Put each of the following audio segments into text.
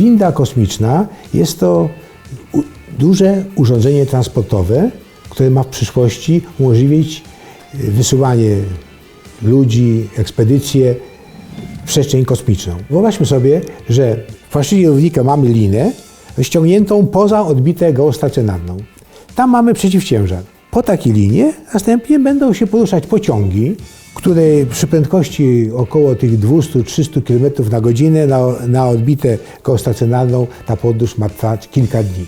Winda kosmiczna jest to duże urządzenie transportowe, które ma w przyszłości umożliwić y, wysyłanie ludzi, ekspedycje w przestrzeń kosmiczną. Wyobraźmy sobie, że w płaszczyźnie równika mamy linę ściągniętą poza odbitę geostacjonarną. Tam mamy przeciwciężar. Po takiej linie następnie będą się poruszać pociągi, które przy prędkości około tych 200-300 km na godzinę na, na odbitę geostacjonarną ta podróż ma trwać kilka dni.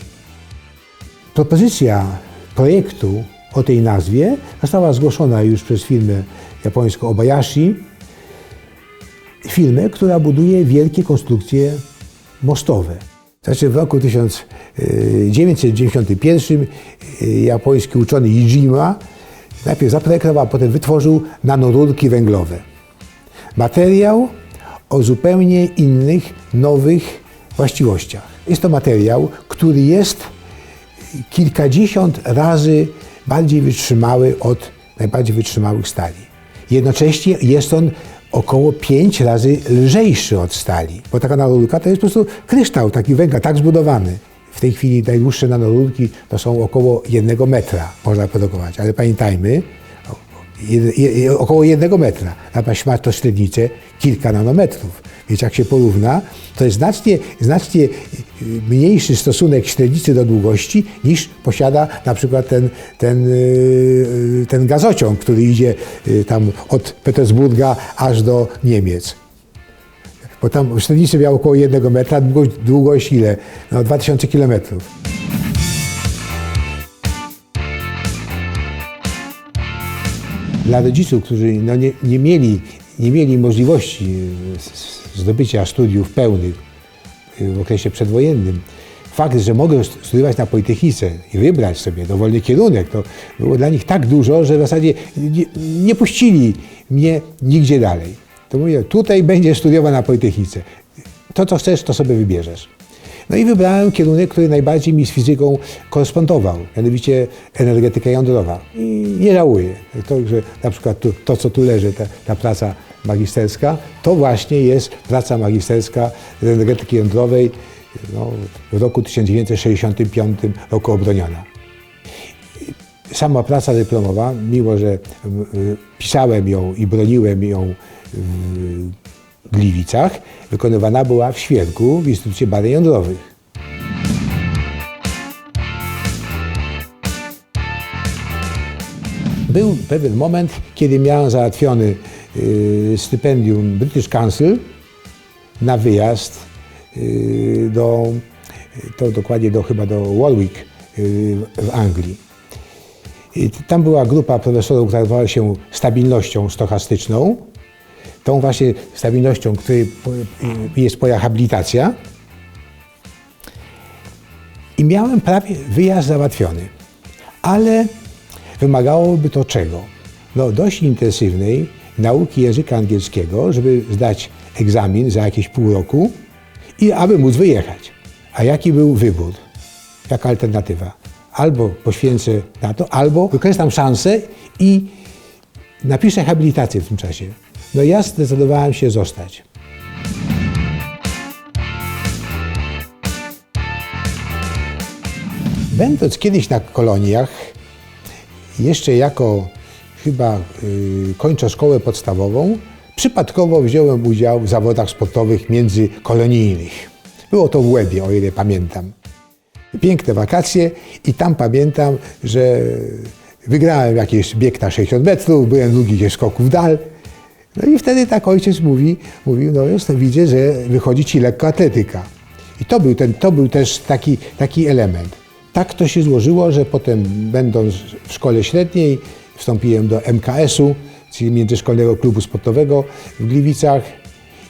Propozycja projektu o tej nazwie została zgłoszona już przez firmę japońską Obayashi, firmę, która buduje wielkie konstrukcje mostowe. Znaczy w roku 1991 y, japoński uczony Iijima najpierw zaprojektował, a potem wytworzył nanorurki węglowe. Materiał o zupełnie innych, nowych właściwościach. Jest to materiał, który jest kilkadziesiąt razy bardziej wytrzymały od najbardziej wytrzymałych stali. Jednocześnie jest on około pięć razy lżejszy od stali, bo taka nanorurka to jest po prostu kryształ, taki węgla, tak zbudowany. W tej chwili najdłuższe nanorurki to są około jednego metra, można produkować, ale pamiętajmy, około jednego metra, natomiast ma to średnicę kilka nanometrów. Więc jak się porówna, to jest znacznie, znacznie y, mniejszy stosunek średnicy do długości niż posiada na przykład ten, ten, y, ten gazociąg, który idzie y, tam od Petersburga aż do Niemiec. Bo tam średnicy miał około jednego metra, długość, długość ile? No 2000 kilometrów. Dla rodziców, którzy no nie, nie, mieli, nie mieli możliwości zdobycia studiów pełnych y, w okresie przedwojennym, fakt, że mogą st- studiować na Politechnice i wybrać sobie dowolny kierunek, to było dla nich tak dużo, że w zasadzie nie, nie puścili mnie nigdzie dalej. To mówię, tutaj będziesz studiował na Politechnice. To, co chcesz, to sobie wybierzesz. No i wybrałem kierunek, który najbardziej mi z fizyką korespondował, mianowicie energetyka jądrowa. I nie żałuję. To, że na przykład to, co tu leży, ta, ta praca magisterska, to właśnie jest praca magisterska z energetyki jądrowej no, w roku 1965 roku obroniona. Sama praca dyplomowa, mimo że pisałem ją i broniłem ją w Gliwicach, wykonywana była w Świerku w Instytucie Badań Jądrowych. Był pewien moment, kiedy miałem załatwiony y, stypendium British Council na wyjazd y, do, to dokładnie do, chyba do Warwick y, w Anglii. Tam była grupa profesorów, która zajmowała się stabilnością stochastyczną. Tą właśnie stabilnością, której po- jest moja habilitacja. I miałem prawie wyjazd załatwiony. Ale wymagałoby to czego? No, dość intensywnej nauki języka angielskiego, żeby zdać egzamin za jakieś pół roku i aby móc wyjechać. A jaki był wybór? Jaka alternatywa? Albo poświęcę na to, albo wykorzystam szansę i napiszę habilitację w tym czasie. No ja zdecydowałem się zostać. Będąc kiedyś na koloniach, jeszcze jako chyba y, kończę szkołę podstawową, przypadkowo wziąłem udział w zawodach sportowych międzykolonijnych. Było to w Łebie, o ile pamiętam. Piękne wakacje i tam pamiętam, że wygrałem jakiś bieg na 60 metrów, byłem długich skoków w dal. No i wtedy tak ojciec mówi, mówił, no już to widzę, że wychodzi ci lekkoatletyka. I to był, ten, to był też taki, taki element. Tak to się złożyło, że potem będąc w szkole średniej wstąpiłem do MKS-u, czyli Międzyszkolnego Klubu Sportowego w Gliwicach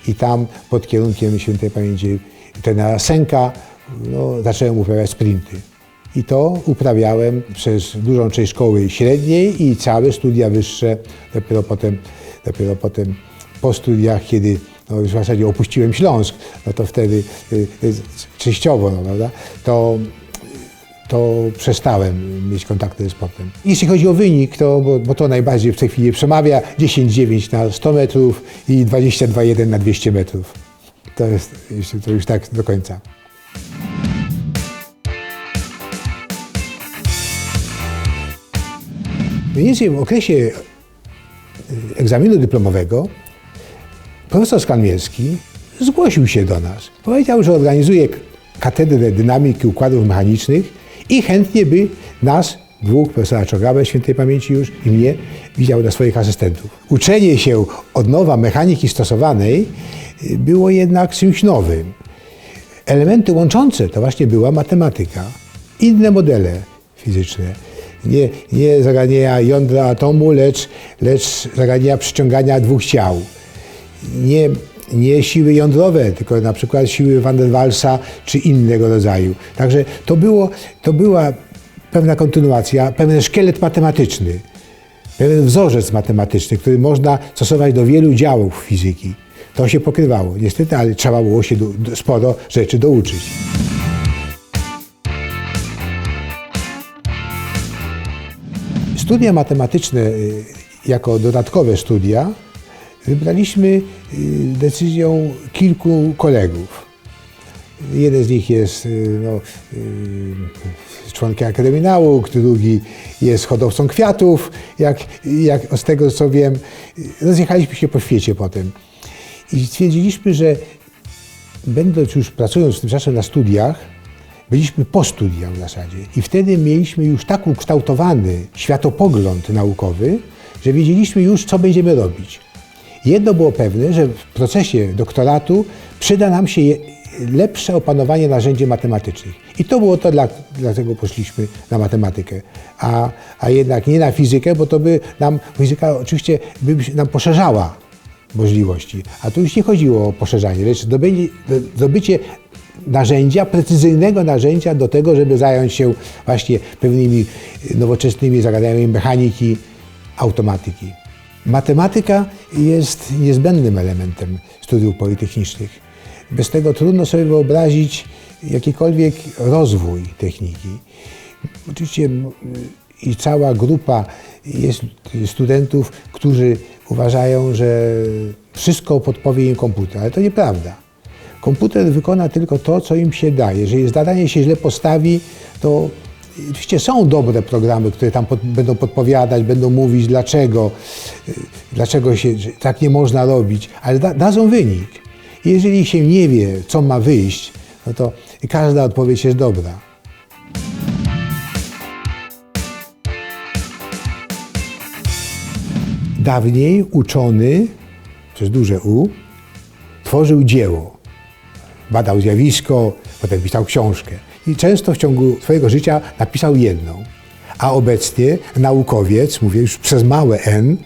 i tam pod kierunkiem świętej pamięci trenera Senka no, zacząłem uprawiać sprinty. I to uprawiałem przez dużą część szkoły średniej i całe studia wyższe. Dopiero potem, dopiero potem po studiach, kiedy no, w zasadzie opuściłem Śląsk, no to wtedy y, y, częściowo, no, prawda, to to przestałem mieć kontakty ze sportem. Jeśli chodzi o wynik, to, bo, bo to najbardziej w tej chwili przemawia, 10,9 na 100 metrów i 22,1 na 200 metrów. to jest to już tak do końca. Mniej więcej w okresie y, egzaminu dyplomowego profesor Skalmierski zgłosił się do nas. Powiedział, że organizuje katedrę dynamiki układów mechanicznych i chętnie by nas, dwóch, profesora Czogabę, świętej pamięci już, i mnie, widział dla swoich asystentów. Uczenie się od nowa mechaniki stosowanej y, było jednak czymś nowym. Elementy łączące to właśnie była matematyka, inne modele fizyczne. Nie, nie zagadnienia jądra atomu, lecz, lecz zagadnienia przyciągania dwóch ciał. Nie, nie siły jądrowe, tylko na przykład siły Van der Waalsa czy innego rodzaju. Także to, było, to była pewna kontynuacja, pewien szkielet matematyczny, pewien wzorzec matematyczny, który można stosować do wielu działów fizyki. To się pokrywało, niestety, ale trzeba było się sporo rzeczy douczyć. Studia matematyczne y, jako dodatkowe studia wybraliśmy y, decyzją kilku kolegów. Jeden z nich jest y, no, członkiem Akademii Nauk, drugi jest hodowcą kwiatów, jak, jak z tego co wiem. Rozjechaliśmy się po świecie potem. I stwierdziliśmy, że będąc już pracując tym czasem na studiach, byliśmy po studiach w zasadzie. I wtedy mieliśmy już tak ukształtowany światopogląd naukowy, że wiedzieliśmy już, co będziemy robić. Jedno było pewne, że w procesie doktoratu przyda nam się lepsze opanowanie narzędzi matematycznych. I to było to, dla, dlatego poszliśmy na matematykę, a, a jednak nie na fizykę, bo to by nam, fizyka oczywiście by nam poszerzała możliwości. A tu już nie chodziło o poszerzanie, lecz zdobycie narzędzia, precyzyjnego narzędzia do tego, żeby zająć się właśnie pewnymi nowoczesnymi zagadnieniami mechaniki, automatyki. Matematyka jest niezbędnym elementem studiów politechnicznych. Bez tego trudno sobie wyobrazić jakikolwiek rozwój techniki. Oczywiście i cała grupa jest studentów, którzy uważają, że wszystko podpowie im komputer, ale to nieprawda. Komputer wykona tylko to, co im się daje. Jeżeli zadanie się źle postawi, to oczywiście są dobre programy, które tam pod, będą podpowiadać, będą mówić dlaczego, y, dlaczego się tak nie można robić, ale da, dadzą wynik. Jeżeli się nie wie, co ma wyjść, no to każda odpowiedź jest dobra. Dawniej uczony, przez duże U, tworzył dzieło. Badał zjawisko, potem pisał książkę. I często w ciągu swojego życia napisał jedną. A obecnie naukowiec, mówię już przez małe n,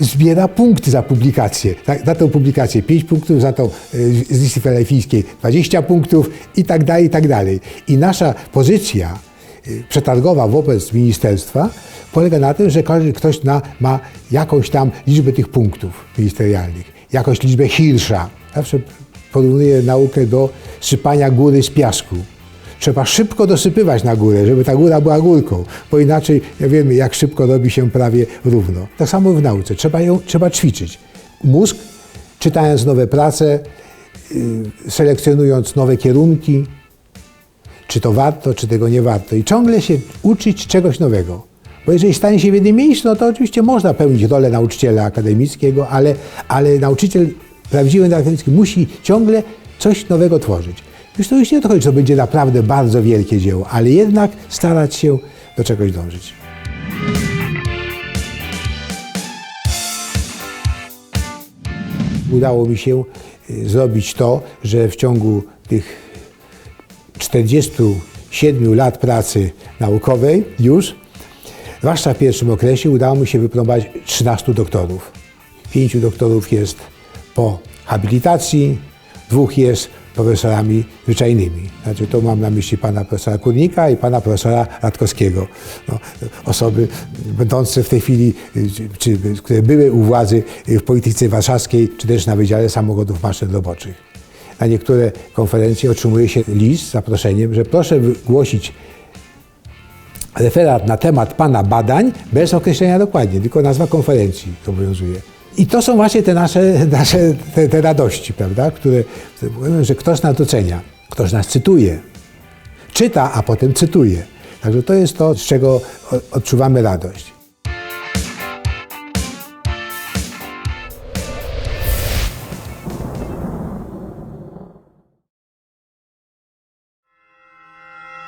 zbiera punkty za publikację. Za, za tę publikację 5 punktów, za tą y, z listy filadelfijskiej 20 punktów i tak dalej, i tak dalej. I nasza pozycja y, przetargowa wobec ministerstwa polega na tym, że ktoś ma jakąś tam liczbę tych punktów ministerialnych, jakąś liczbę Hirsza. Zawsze porównuję naukę do sypania góry z piasku. Trzeba szybko dosypywać na górę, żeby ta góra była górką, bo inaczej ja wiemy, jak szybko robi się prawie równo. Tak samo w nauce. Trzeba ją trzeba ćwiczyć. Mózg, czytając nowe prace, yy, selekcjonując nowe kierunki, czy to warto, czy tego nie warto. I ciągle się uczyć czegoś nowego. Bo jeżeli stanie się w jednym miejscu, no to oczywiście można pełnić rolę nauczyciela akademickiego, ale, ale nauczyciel prawdziwy akademicki musi ciągle coś nowego tworzyć. Już to już nie chodzi, że to będzie naprawdę bardzo wielkie dzieło, ale jednak starać się do czegoś dążyć. Udało mi się y, zrobić to, że w ciągu tych 47 lat pracy naukowej już, zwłaszcza w pierwszym okresie, udało mi się wypromować 13 doktorów. Pięciu doktorów jest po habilitacji, dwóch jest profesorami zwyczajnymi. Znaczy, to mam na myśli pana profesora Kurnika i pana profesora Radkowskiego. No, osoby będące w tej chwili, czy, które były u władzy w polityce warszawskiej, czy też na Wydziale Samochodów Maszyn Roboczych. Na niektóre konferencje otrzymuje się list z zaproszeniem, że proszę wygłosić referat na temat pana badań bez określenia dokładnie, tylko nazwa konferencji obowiązuje. I to są właśnie te nasze, nasze te, te radości, prawda? Które, że ktoś nas docenia, ktoś nas cytuje. Czyta, a potem cytuje. Także to jest to, z czego odczuwamy radość.